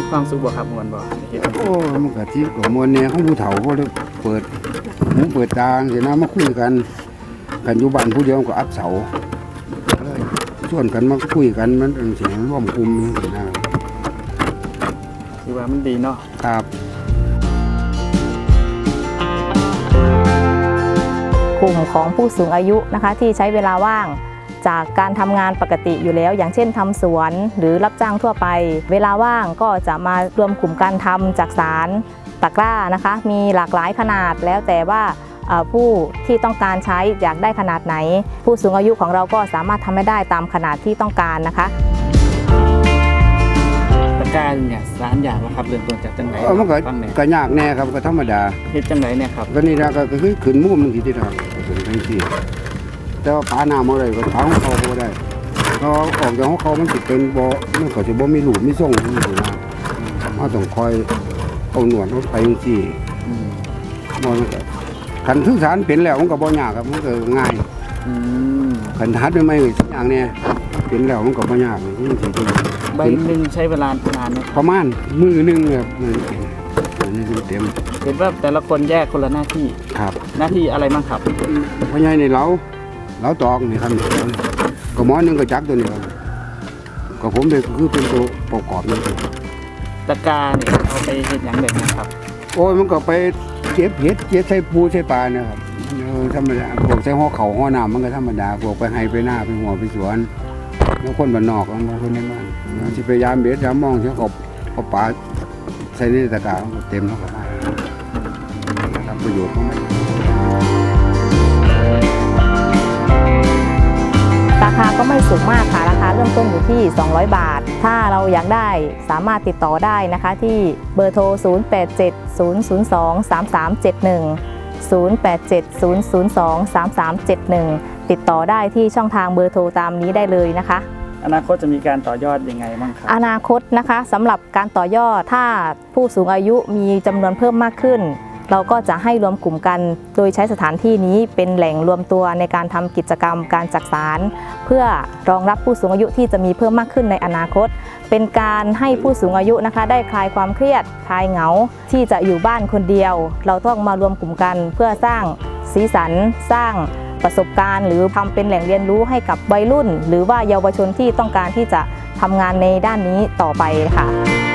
มีความสุขบ่ครับมวนบ่เฮ็ดโอ้มันก็ที่ก็มวลแนวของผู้เฒ่าก็เลยเปิดหูเปิดตาเห็นนะมาคุยกันกันอยู่บ้านผู้เดียวก็อับเสาเลยชวนกันมาคุยกันมันเป็นเสียงร่วมกลุ่มนี่สินะคือว่ามันดีเนาะครับกลุ่มของผู้สูงอายุนะคะ ที่ใช้เวลาว่าง จากการทำงานปกติอยู่แล้ว อย่างเช่นทำสวนหรือรับจ้างทั่วไป เวลาว่างก็จะมารวมกลุ่มการทำจากสารตะกร้านะคะ มีหลากหลายขนาดแล้วแต่ว่าเอ่อผู้ที่ต้องการใช้อยากได้ขนาดไหน ผู้สูงอายุของเราก็สามารถทำให้ได้ตามขนาดที่ต้องการนะคะตะกร้าเนี่ยสารอย่างนะครับเริ่มต้นจากจังไหนเออมันก็ฟังแหน่ก็ยากแน่ครับก็ธรรมดาเฮ็ดจังไหนเนี่ยครับก็นี่นะก็คือขึ้นมุมมันกี่ที่ทางก็เป็นทั้งที่ แต่ว่าผาหน้ามาได้ก็ผาของเขาบ่ได้เขาออกจากของเขามันสิเป็นบ่มันก็สิบ่มีรูปมีทรงนี่สินะเราต้องคอยเอาหนวดเอาไปจังซี่อืมมันก็คันสื่อสารเป็นแล้วมันก็บ่ยากครับมันก็ง่ายอืมคันทัดไม่ๆสักอย่างเนี่ยเป็นแล้วมันก็บ่ยากมันสิเป็นใบหนึ่งใช้เวลานานไหมครับประมาณมือหนึงครับมันเป็นอันนี้เต็มเห็นว่าแต่ละคนแยกคนละหน้าที่ครับ หน้าที่อะไรบ้างครับ พ่อใหญ่ในเรา เราตอกนี่ครับก็หมอหนึงก็จับตัวนี้ครับก็ผมเป็นคือเป็นตัวประกอบนี่ครับตะกร้าเนี่ยเอาไปเฮ็ดหยังแบบนี้ครับ โอ้ยมันก็ไปเก็บเห็ดเก็บใส่ปูใส่ปลาเนะครับเออธรรมดาพวกใส่ห่อเขาห่อน้ำมันก็ธรรมดาพวกไปให้ไปหน้าไปหัวไปสวนแล้วคนบ้านนอกมันบ่คนในบ้านสิพยายามเบ็ดยามมองเที่ยวกบเอาปลาใส่ในตะกร้ามันก็เต็มแล้วก็มาทำประโยชน์ของมัน ก็ไม่สูงมากค่ะราคาเริ่มต้นอยู่ที่ 200 บาท ถ้าเราอยากได้สามารถติดต่อได้นะคะที่เบอร์โทร 0870023371 0870023371 ติดต่อได้ที่ช่องทางเบอร์โทรตามนี้ได้เลยนะคะ อนาคตจะมีการต่อยอดยังไงบ้างครับอนาคตนะคะสำหรับการต่อยอดถ้าผู้สูงอายุมีจำนวนเพิ่มมากขึ้น เราก็จะให้รวมกลุ่มกัน โดยใช้สถานที่นี้เป็นแหล่งรวมตัวในการทำกิจกรรมการจักสาร เพื่อรองรับผู้สูงอายุที่จะมีเพิ่มมากขึ้นในอนาคต เป็นการให้ผู้สูงอายุนะคะ ได้คลายความเครียด คลายเหงา ที่จะอยู่บ้านคนเดียว เราต้องมารวมกลุ่มกัน เพื่อสร้างสีสัน สร้างประสบการณ์ หรือทำเป็นแหล่งเรียนรู้ให้กับวัยรุ่น หรือว่าเยาวชนที่ต้องการที่จะทำงานในด้านนี้ต่อไปค่ะ